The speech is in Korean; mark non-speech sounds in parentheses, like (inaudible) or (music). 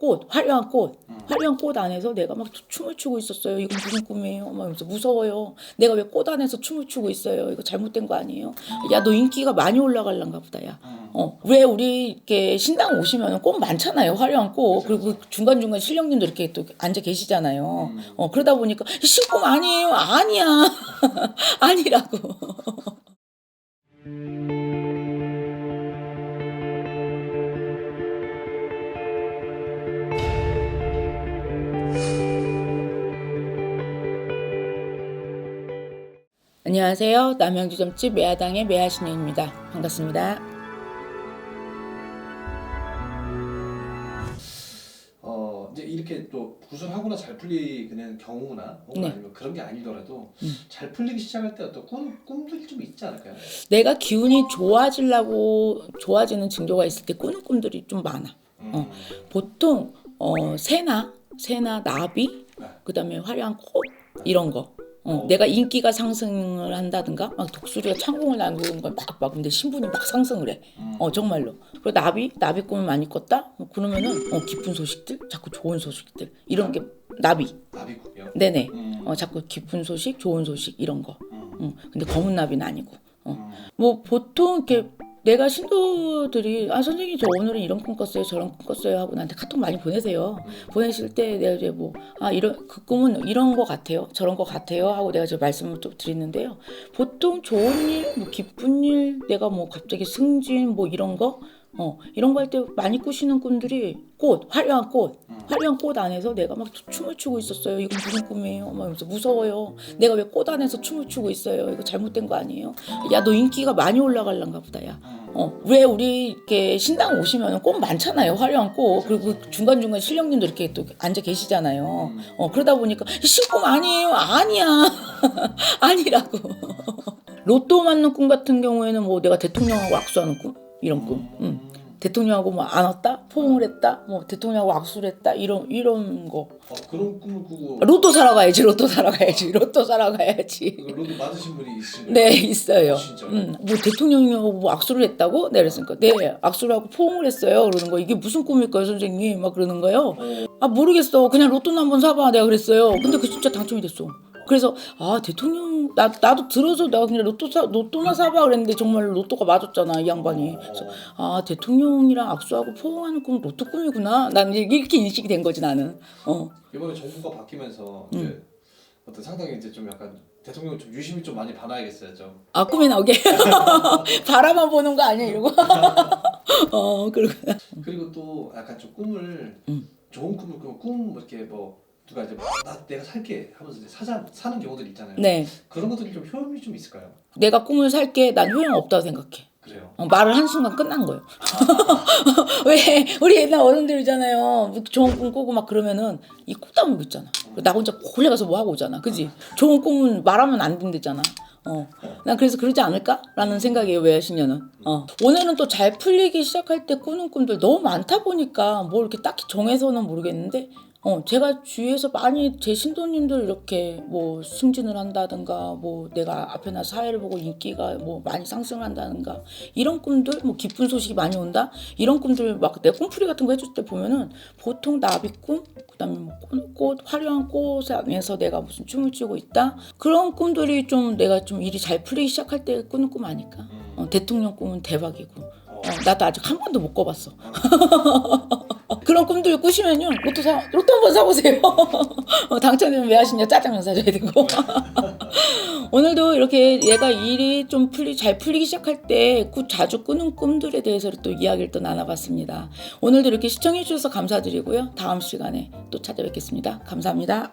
꽃, 화려한 꽃, 음. 화려한 꽃 안에서 내가 막 춤을 추고 있었어요. 이건 무슨 꿈이에요? 막 이러면서 무서워요. 내가 왜 꽃 안에서 춤을 추고 있어요? 이거 잘못된 거 아니에요? 야, 너 인기가 많이 올라갈란가 보다, 야. 음. 어, 왜 우리 이렇게 신당 오시면 꽃 많잖아요. 화려한 꽃. 그리고 중간중간 실령님도 이렇게 또 앉아 계시잖아요. 음. 어, 그러다 보니까 신꿈 아니에요. 아니야. (laughs) 아니라고. (laughs) 안녕하세요. 남양주점집 매화당의 매화신영입니다. 반갑습니다. 어 이제 이렇게 또 구슬하거나 잘 풀리는 경우나 혹은 네. 아니면 그런 게 아니더라도 음. 잘 풀리기 시작할 때 어떤 꿈 꿈들이 좀 있지 않을까요? 내가 기운이 좋아지려고 좋아지는 징조가 있을 때 꾸는 꿈들이 좀 많아. 음. 어. 보통 어, 새나 새나 나비 네. 그다음에 화려한 꽃 이런 거. 어, 내가 인기가 상승을 한다든가 막 독수리가 창공을 나누는 걸막막 근데 신분이 막 상승을 해. 음. 어 정말로. 그리고 나비 나비 꿈을 많이 꿨다. 뭐 그러면은 어, 기쁜 소식들 자꾸 좋은 소식들 이런 게 나비. 나비국이요. 네네. 음. 어 자꾸 기쁜 소식 좋은 소식 이런 거. 음. 응. 근데 검은 나비는 아니고. 어. 음. 뭐 보통 이렇게 내가 신도들이 아 선생님 저 오늘은 이런 꿈 꿨어요 저런 꿈 꿨어요 하고 나한테 카톡 많이 보내세요. 보내실 때 내가 이제 뭐 아 이런 그 꿈은 이런 거 같아요 저런 거 같아요 하고 내가 저 말씀을 또 드리는데요. 보통 좋은 일 뭐 기쁜 일 내가 뭐 갑자기 승진 뭐 이런 거 어, 이런 거 할 때 많이 꾸시는 꿈들이 꽃, 화려한 꽃, 음. 화려한 꽃 안에서 내가 막 춤을 추고 있었어요. 이건 무슨 꿈이에요? 막 이러면서 무서워요. 내가 왜 꽃 안에서 춤을 추고 있어요? 이거 잘못된 거 아니에요? 야, 너 인기가 많이 올라갈란가 보다, 야. 음. 어, 왜 우리 이렇게 신당 오시면 꽃 많잖아요. 화려한 꽃. 그리고 중간중간 실령님도 이렇게 또 앉아 계시잖아요. 음. 어, 그러다 보니까 신꿈 아니에요. 아니야. (laughs) 아니라고. (laughs) 로또 맞는 꿈 같은 경우에는 뭐 내가 대통령하고 악수하는 꿈? 이런 꿈. 음. 대통령하고 뭐 안왔다? 포옹을 했다? 뭐 대통령하고 악수를 했다? 이런, 이런 거. 어, 그런 꿈을 꾸고 로또 사러 가야지, 로또 사러 가야지, 로또 사러 가야지. 그 로드 맞으신 분이 있으신가요? 네, 있어요. 어, 진짜요? 음, 뭐 대통령하고 뭐 악수를 했다고? 네, 그랬으니까 네, 악수를 하고 포옹을 했어요. 그러는 거 이게 무슨 꿈일까요, 선생님? 막 그러는 거예요. 어, 아 모르겠어. 그냥 로또나 한번 사봐. 내가 그랬어요. 근데 그 진짜 당첨이 됐어. 그래서 아 대통령 나 나도 들어서 내가 그냥 로또 사 로또나 사봐 그랬는데 정말 로또가 맞았잖아 이 양반이. 그래서 아 대통령이랑 악수하고 포옹하는 꿈 로또 꿈이구나. 난 이렇게 인식이 된 거지 나는. 어. 이번에 정부가 바뀌면서 음. 이제 어떤 상당히 이제 좀 약간 대통령 좀 유심히 좀 많이 봐놔야겠어요 좀. 아 꿈에 나오게 (laughs) 바라만 보는 거 아니야 이러고. (laughs) 어 그러구나. 그리고 또 약간 좀 꿈을 음. 좋은 꿈을 꾸면 꿈 이렇게 뭐 누가 이제 나 내가 살게 하면서 이제 사자 사는 경우들 있잖아요. 네. 그런 것들이 좀 효험이 좀 있을까요? 내가 꿈을 살게 난 효용 없다고 생각해. 그래요. 어, 말을 한 순간 끝난 거예요. (laughs) 왜 우리 옛날 어른들이잖아요. 좋은 꿈 꾸고 막 그러면은 이 꽃다물고 있잖아. 나 혼자 몰래 가서 뭐 하고 오잖아. 그지? 좋은 꿈은 말하면 안 된대잖아. 어. 난 그래서 그러지 않을까라는 생각이에요. 왜 신녀는. 어. 오늘은 또 잘 풀리기 시작할 때 꾸는 꿈들 너무 많다 보니까 뭐 이렇게 딱히 정해서는 모르겠는데 어, 제가 주위에서 많이 제 신도님들 이렇게 뭐 승진을 한다든가 뭐 내가 앞에 나 사회를 보고 인기가 뭐 많이 상승한다든가 이런 꿈들 뭐 기쁜 소식이 많이 온다 이런 꿈들 막 내 꿈풀이 같은 거 해줄 때 보면은 보통 나비 꿈 그다음에 뭐 꽃, 꽃 화려한 꽃 안에서 내가 무슨 춤을 추고 있다 그런 꿈들이 좀 내가 좀 일이 잘 풀리기 시작할 때 꾸는 꿈 아닐까 음. 어, 대통령 꿈은 대박이고 어. 어, 나도 아직 한 번도 못 꿔봤어. 그런 꿈들 꾸시면요 로또 사 로또 한번 사보세요. (laughs) 어, 당첨되면 왜 하시냐 짜장면 사줘야 되고. (laughs) 오늘도 이렇게 얘가 일이 좀 풀리 잘 풀리기 시작할 때 꾸- 자주 꾸는 꿈들에 대해서 또 이야기를 또 나눠봤습니다. 오늘도 이렇게 시청해 주셔서 감사드리고요. 다음 시간에 또 찾아뵙겠습니다. 감사합니다.